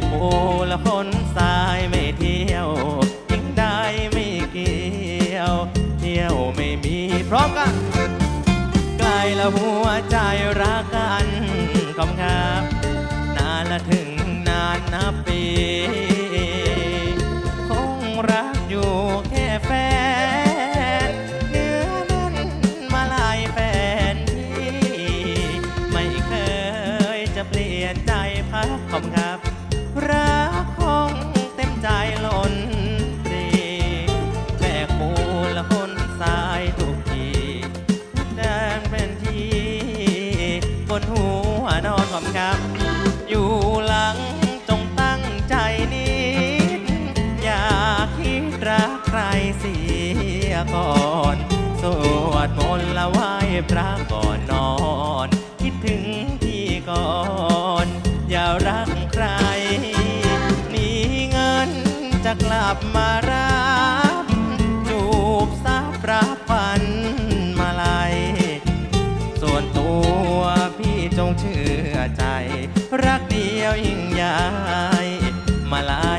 กปูละคนสายไม่เที่ยวยิ่งได้ไม่เกี่ยว เที่ยวไม่มีพร้อมกันไกลละหัวใจรักกันขอบคับ นานละถึงนานนับปี คงรักอยู่แค่แฟน เนื้อแนนมาลายแฟนที่ ไม่เคยจะเปลี่ยนใจพักขอบครับ ก่อน สวดมนต์ละไหว้พระก่อนนอน คิดถึงพี่ก่อน อย่ารักใครหนีเงินจะกลับมารับจูบซับรับฝันมาลัยส่วนตัวพี่จงเชื่อใจ รักเดียวยิ่งใหญ่มาล่แ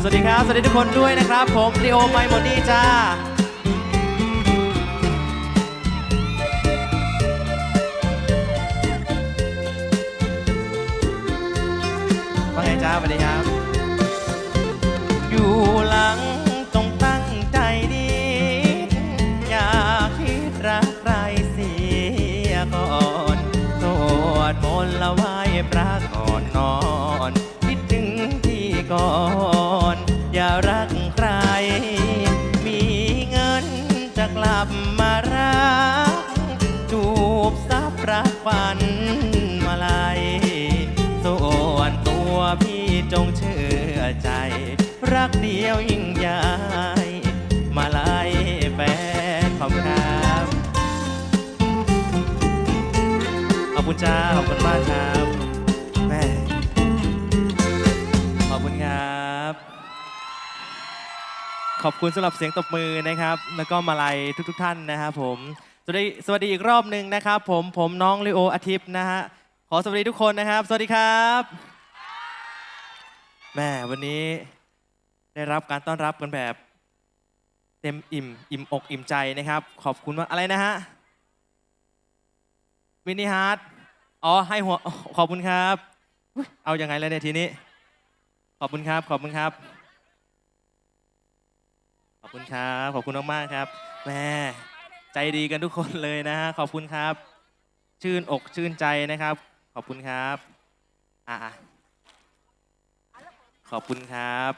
สวัสดีครับ สวัสดีทุกคนด้วยนะครับ ผมลีโอไมโมนี่จ้าว่าไงจ้าสวัสดีครับ อยู่หลังจง รักฝันมาลัยส่วนตัวพี่จงเชื่อใจ รักเดียวยิ่งใหญ่มาไล่แฟนขอบคุณครับขอบคุณจ้าขอบคุณมากครับแม่ขอบคุณครับ ขอบคุณสำหรับเสียงตบมือนะครับ แล้วก็มาลัยทุก ๆทท่านนะครับผม สวัสดีสวัสดีอีกรอบหนึ่งนะครับ ผมผมน้องลิโออาทิตย์นะฮะขอสวัสดีทุกคนนะครับ สวัสดีครับแม่วันนี้ได้รับการต้อนรับกันแบบ เต็มอิ่ม อิ่มอกอิ่มใจนะครับ ขอบคุณว่าอะไรนะฮะมินิฮาร์ดอ๋อให้หัวขอบคุณครับ เอาอยัางไงแล้วเนี่ยทีนี้ ขอบคุณครับ ขอบคุณครับ ขอบคุณครับ ขอบคุณมากๆครับแม่ ใจดีกันทุกคนเลยนะฮะขอบคุณครับ ชื่นอกชื่นใจนะครับ ขอบคุณครับอะขอบคุณครับ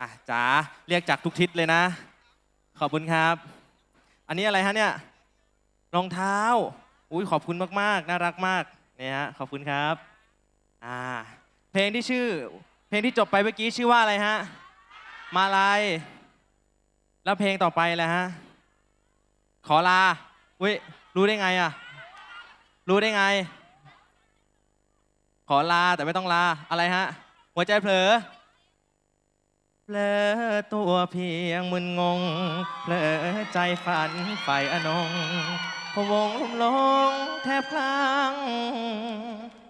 อะจ๋าเรียกจากทุกทิศเลยนะ ขอบคุณครับ อันนี้อะไรฮะเนี่ยรองเท้าอุ้ยขอบคุณมากๆ น่ารักมากเนี่ยฮะขอบคุณครับอ่าเพลงที่ชื่อ เพลงที่จบไปเมื่อกี้ชื่อว่าอะไรฮะมาลายแล้วเพลงต่อไปแหละฮะ ขอลาอุ้ยรู้ได้ไงอะ รู้ได้ไง ขอลาแต่ไม่ต้องลา อะไรฮะ หัวใจเผลอเผลอตัวเพียงมึนงงเผลอใจฝันไฟอนงพะวงลุ่มหลงแทบคลั่ง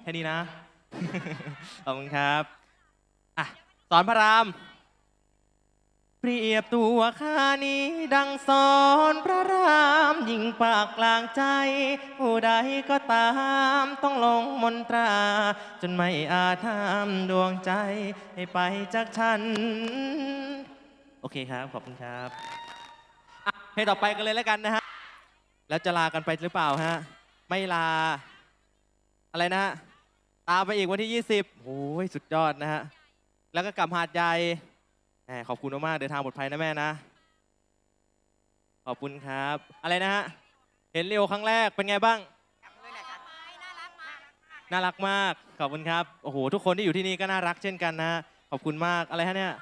แค่นี้นะ ขอบคุณครับ อะ สอนพระราม รียบตัวข้านี้ดังสอนพระรามยิงปากกลางใจ ผู้ใดก็ตามต้องลงมนตรา จนไม่อาจห้ามดวงใจให้ไปจากฉัน โอเคครับ ขอบคุณครับอะเพลงต่อไปกันเลยแล้วกันนะฮะ แล้วจะลากันไปหรือเปล่าฮะ ไม่ลา อะไรนะฮะ ตามไปอีกวันที่ 20โอ้ยสุดยอดนะฮะ แล้วก็กลับหาดใหญ่ แหมขอบคุณมากๆเดินทางปลอดภัยนะแม่นะ ขอบคุณครับ อะไรนะฮะ เห็นเรียวครั้งแรกเป็นไงบ้าง น่ารักมาก ขอบคุณครับ โอ้โห ทุกคนที่อยู่ที่นี่ก็น่ารักเช่นกันนะขอบคุณมาก อะไรฮะเนี่ย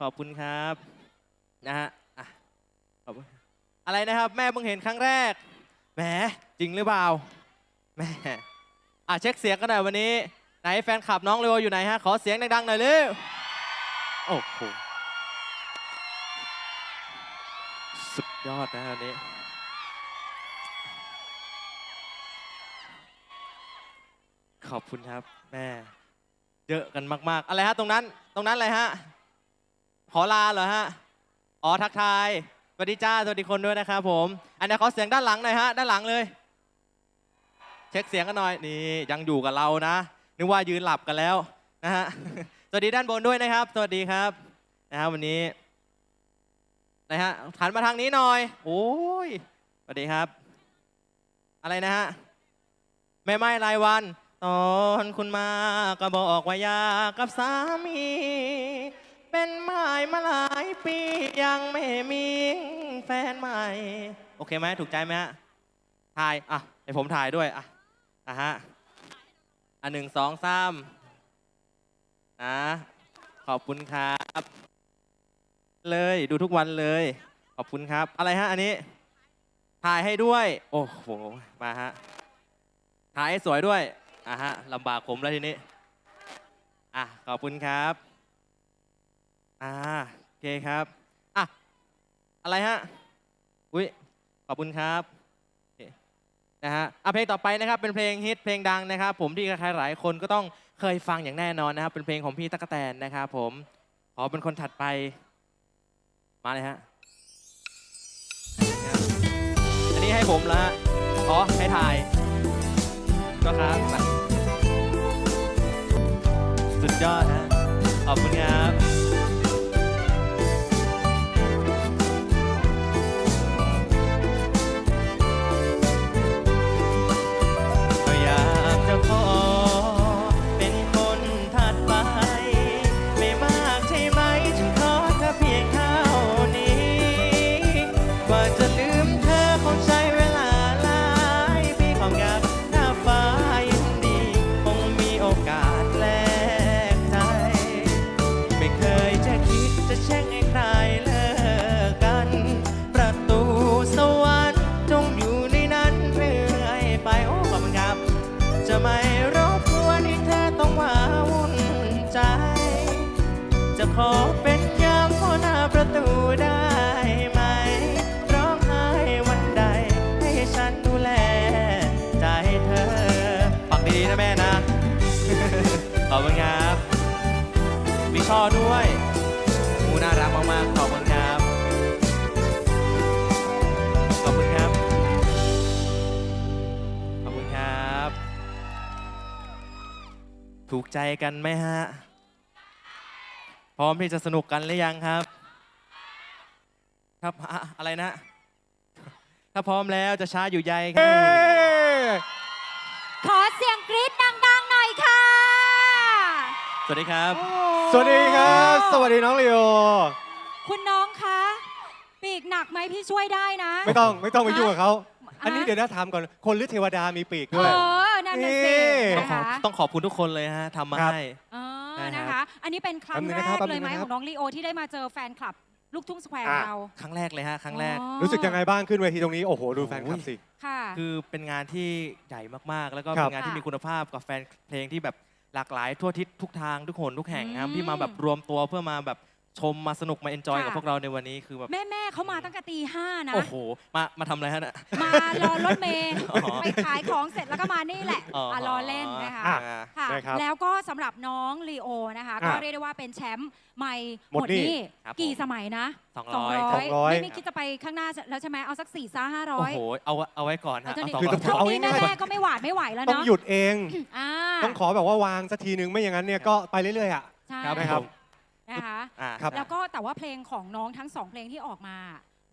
ขอบคุณครับ นะฮะอะขอบคุณอะไรนะครับ แม่เพิ่งเห็นครั้งแรก แหม จริงหรือเปล่า แหมอะเช็คเสียงกันหน่อยวันนี้ ไหนแฟนคลับน้องเรวอยู่ไหนฮะ ขอเสียงดังๆหน่อยเร็วโอ้โห ยอดนะอันนี้ ขอบคุณครับ แม่ เยอะกันมาก ๆ อะไรฮะตรงนั้น ตรงนั้นอะไรฮะ ขอลาเหรอฮะ อ๋อทักทาย สวัสดีจ้า สวัสดีคนด้วยนะครับผม อันนี้ขอเสียงด้านหลังหน่อยฮะ ด้านหลังเลย เช็คเสียงกันหน่อย นี่ ยังอยู่กับเรานะ นึกว่ายืนหลับกันแล้วนะฮะ สวัสดีด้านบนด้วยนะครับ สวัสดีครับ นะครับวันนี้ นะฮะหันมาทางนี้หน่อย โอ้ยสวัสดีครับ อะไรนะฮะแม่ไม้รายวัน ตอนคุณมาก็บอกว่ายากับสามี เป็นไม้มาหลายปียังไม่มีแฟนใหม่ โอเคไหมถูกใจไหมฮะถ่าย อะให้ผมถ่ายด้วย อะอะฮะอะหนึ่งสองสามนะขอบคุณครับ เลย ดูทุกวันเลย ขอบคุณครับ อะไรฮะอันนี้ ถ่ายให้ด้วย โอ้โห มาฮะ ถ่ายให้สวยด้วย อะฮะลำบากผมแล้วทีนี้ อะ ขอบคุณครับ อ่า โอเคครับ อะ อะไรฮะ อุ้ยขอบคุณครับนะฮะอะเพลงต่อไปนะครับเป็นเพลงฮิตเพลงดังนะครับ ผมที่ใครหลายคนก็ต้องเคยฟังอย่างแน่นอนนะครับ เป็นเพลงของพี่ตั๊กแตนนะครับผมขอเป็นคนถัดไป มาเลยฮะ อันนี้ให้ผมแล้วฮะ อ๋อ ให้ถ่าย ก็ครับมาสุดยอดฮะ ขอบคุณครับ จะขอเป็นยามพ่อหน้าประตูได้ไหม ร้องไห้วันใด ให้ฉันดูแล ใจเธอ ฟังดีๆนะแม่นะ ขอบคุณครับ มีช่อด้วยมูน่ารักมากๆ ขอบคุณครับ ขอบคุณครับ ขอบคุณครับ ถูกใจกันไหมฮะ พร้อมที่จะสนุกกันหรือยังครับ ครับอะอะไรนะ ถ้าพร้อมแล้วจะช้าอยู่ใยครับขอเสียงกรี๊ดดังๆหน่อยค่ะ สวัสดีครับโอ้สวัสดีครับ สวัสดีน้องลีโอคุณน้องคะ ปีกหนักไหมพี่ช่วยได้นะ ไม่ต้องไม่ต้องไปยุ่งกับเขาอะอันนี้เดี๋ยวนะถามก่อนคนหรือเทวดามีปีกเอด้วยอนั่นน่ะสินี่ต้องนะขอคะต้องขอบคุณทุกคนเลยฮะทำมาครับให้เออได้ครับนะคะ อันนี้เป็นครั้งแป๊บนึงแรนะครับกแป๊บนึเลยงไหมนะครับของน้องลีโอที่ได้มาเจอแฟนคลับ ลูกทุ่งสแควร์อะ เราครั้งแรกเลยฮะครั้งแรก อ๋อรู้สึกยังไงบ้างขึ้นเวทีตรงนี้ โอ้โห ดูแฟนคลับสิ ค่ะ คือเป็นงานที่ใหญ่มากๆ แล้วก็ครับ เป็นงานที่ค่ะมีคุณภาพกับแฟนเพลงที่แบบหลากหลายทั่วทิศทุกทางทุกคนทุกแห่งครับอืม ที่มาแบบรวมตัวเพื่อมาแบบ ชมมาสนุกมาเอนจอยค่ะ กับพวกเราในวันนี้คือแบบแม่แม่ๆเขามาตั้งแต่ตีห้านะ โอ้โหมามาทำอะไรฮะเนี่ย มารอรถเมย์อ๋อไปขายของเสร็จแล้วก็มานี่แหละอ๋ออะรอเล่นนะคะอะ ค่ะ นะครับแล้วก็สำหรับน้องลีโอนะคะอะก็เรียกได้ว่าเป็นแชมป์ไม่หหมมดดหนี้หนี้ครับกี่ผมสมัยนะสองร้อย200 200ไม่ไม่คิดจะไปข้างหน้าแล้วใช่ไหมเอาสักสี่ซ่าห้าร้โอ้อยโหเอาไว้เอาไว้ก่อนฮะเท่าเอานี้สองคือร้อยต้องเท่านี้เอาง่ายๆ แม่ๆก็ไม่หวาดไม่ไหวแล้วต้องเนาะหยุดเอง อ่าต้องขอแบบว่าวางสักทีนึงไม่อย่างนั้นเนี่ยก็ไปเรื่อยๆอะ ใช่ครับนะครับ ผม นะคะอ่าครับ แล้วก็แต่ว่าเพลงของน้องทั้งสองเพลงที่ออกมา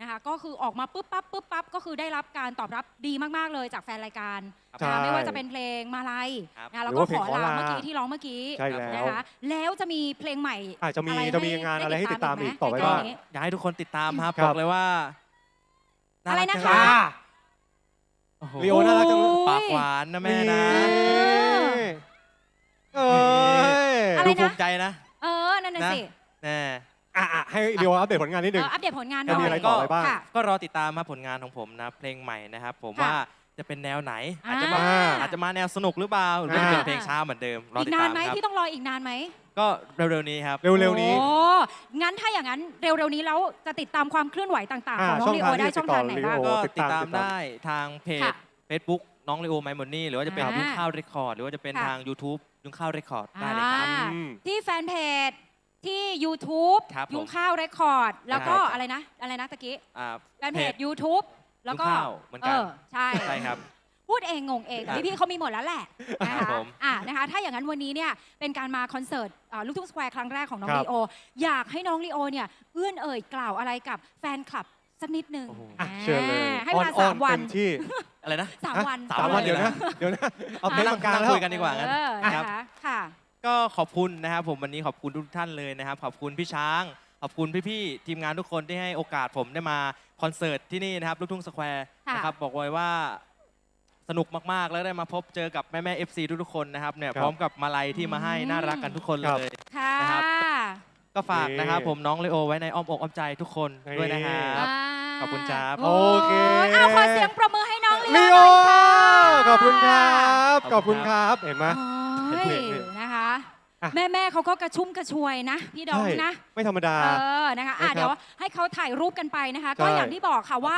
นะคะก็คือออกมาปุ๊บปั๊บปุ๊บปั๊บก็คือได้รับการตอบรับดีมากๆเลยจากแฟนรายการครับใช่ นะคะไม่ว่าจะเป็นเพลงมาลัยครับนะแล้วหรือก็ว่าเพลขงอขอลาลาเมื่อกี้ที่ร้องเมื่อกี้ใช่แล้ว นะคะแล้วจะมีเพลงใหม่อาจจะมีอะไรจะมีงานอะไรให้ติดตามอีกต่อไปใกล้บ้างๆนี้ อยากให้ทุกคนติดตามครับครับ บอกเลยว่าาอะไรกนะจังคะเลยอ่าโอ้โหลีโอน่ารักจังเลยปากหวานนะแม่นะเอ้ย อะไรดูนะภูมิใจนะเออนั่นน่ะ นะสิแน่อะอะให้ลีโออัปเดตผลงานนิดเอนึงออัปเดตผลงานหจะน่อมียอะไรต่อไปบ้าง ค่ะ ก็รอติดตามมาผลงานของผมนะเพลงใหม่นะครับผมค่ะว่าจะเป็นแนวไหน อาจจะมาอ่า อาจจะมาแนวสนุกหรือเปล่าหรือว่าจะเป็นอ่าเพลงช้าเหมือนเดิมรออีกติดนาตานมไหมครับพี่ต้องรออีกนานไหมก็เร็วๆนี้ครับ เร็วๆนี้ โอ้งั้นถ้าอย่างนั้นเร็วๆนี้แล้วจะติดตามความเคลื่อนไหวต่างๆ ของน้องลีโอได้ช่องทางไหนบ้าง โอ้ก็ติติดดตาตามมติดตามได้ทางเพจ ค่ะ Facebook น้องเลโอไมมอนนี่หรือว่าจะเป็นอ่ายุ้งข้าวเรคคอร์ดหรือว่าจะเป็นค่ะ ทาง YouTube ยุ้งข้าวเรคคอร์ดได้เลยครับ อ่าอืมที่แฟนเพจ ที่ YouTube ครับผมยุงข้าวเรคคอร์ด แล้วก็ครับอะไรนะ อะไรนะตะกี้อ่าแฟนเพจ YouTube แล้วก็ยุงข้าวเหมือนกัน ใช่ ใช่ครับ พูดเองงงเองครับพี่พี่ๆเขามีหมดแล้วแหละนะครัคะบผมอะนะคะ ถ้าอย่างนั้นวันนี้เนี่ยเป็นการมาคอนเสิร์ตอ่าลูกทุ่งสแควร์ครั้งแรกของน้องครับ ลีโอ อยากให้น้องลีโอเนี่ยเอื้อนเอ่ยกล่าวอะไรกับแฟนคลับสักนิดนึงโอ้โห อะเชิญเลยให้อเวอนลาออสานมวัเต็นมที่อะไรนะ สามฮะวันสามสามวันเลยเดี๋ยวนะนะ เดี๋ยวนะ เอานั่เต็นงท์มากลางนั่งแล้ว คุยกันดีกว่างั้น เออนะครัคะบ ค่ะ ก็ขอบคุณนะครับผมวันนี้ขอบคุณทุกท่านเลยนะครับ ขอบคุณพี่ช้าง ขอบคุณพี่ๆทีมงานทุกคนที่ให้โอกาสผมได้มาคอนเสิร์ตที่นี่นะครับลูกทุ่งสแควร์ค่ะ นะครับบอกไว้ว่าสนุกมากๆ แล้วได้มาพบเจอกับแม่แม่เอฟซีทุกๆคนนะครับเนี่ยพร้อมกับมาลัยที่มาให้น่ารักกันทุกคนเลยค่ะ นะครับ ก็ฝากนะครับนี่ผมน้องเลโอไว้ในอ้อมอกอ้อมใจทุกคนด้วยนะครันี่บาขอบคุณครับ โอ้โอเคยเอาขอเสียงประมือให้น้องลีลีโอโอหน่อยค่ะขอบคุณครับขขออบบคุคุณณคครัรับ เห็นไหม โอ้ย แม่แม่ๆเขาก็กระชุ่มกระชวยนะ พี่ดองใช่นะ ไม่ธรรมดา เออ นะคะอะนะครับเดี๋ยวให้เขาถ่ายรูปกันไปนะคะ ก็ใช่ อย่างที่บอกค่ะว่า